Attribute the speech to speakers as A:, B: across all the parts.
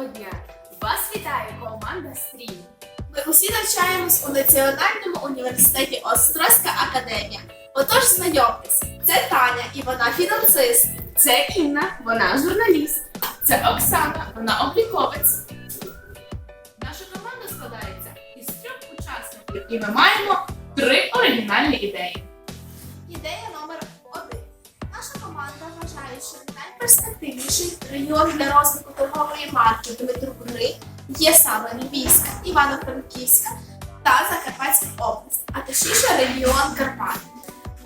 A: Доброго дня! Вас вітає команда Стрім.
B: Ми усі навчаємось у Національному університеті Острозька академія. Отож, знайомтесь, це Таня і вона фінансист.
A: Це Інна, вона журналіст. Це Оксана, вона обліковець. Наша команда складається із трьох учасників, і ми маємо три оригінальні ідеї.
B: Ідея команда вважає, що найперспективніший регіон для розвитку торгової марки Дмитро Гри є саме Львівська, Івано-Франківська та Закарпатська область, а точніше регіон Карпат.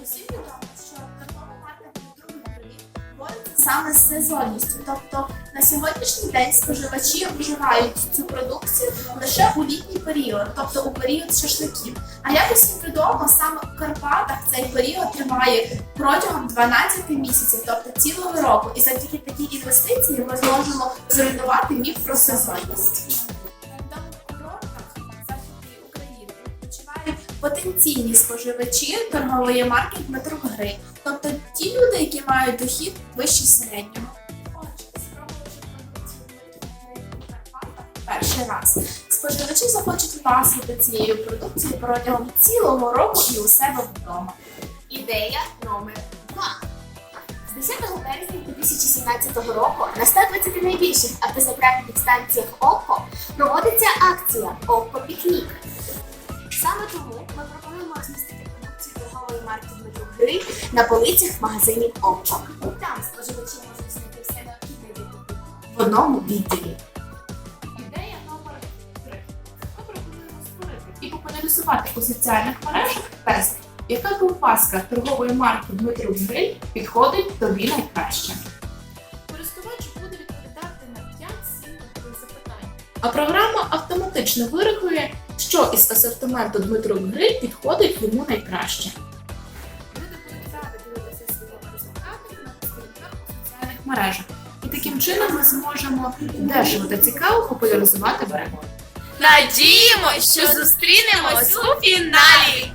B: Усім відомо, що торгова марка Дмитро Гри бореться саме з сезонністю, тобто сьогоднішній день споживачі вживають цю продукцію лише у літній період, тобто у період шашликів. А як усім відомо, саме у Карпатах цей період триває протягом 12 місяців, тобто цілого року. І завдяки такій інвестиції ми зможемо зруйнувати міф про сезонність. Потенційні споживачі торгової марки Дмитрук Гри, тобто ті люди, які мають дохід вищий середнього. Перший раз, споживачі захочуть ласувати цією продукцією протягом цілого року і у себе вдома.
A: Ідея номер два. З 10 березня 2017 року на 120 найбільших автозаправних станціях ОККО проводиться акція ОККО Пікнік. Саме тому ми пропонуємо розмістити продукцію торгової марки Гри на полицях магазинів ОККО. Там споживачі можуть знайти все необхідне в одному відділі.
C: І у соціальних мережах тест, яка ковбаска торгової марки Дмитро Гриль підходить тобі найкраще. Користувач буде відповідати на 5-7 таких запитань. А програма автоматично вирахує, що із асортименту Дмитро Гриль підходить йому найкраще. Люди будуть раді дивитися на сторінках у соціальних мережах. І таким чином ми зможемо дешево та цікаво популяризувати бренд.
B: Надіємось, що зустрінемось у фіналі!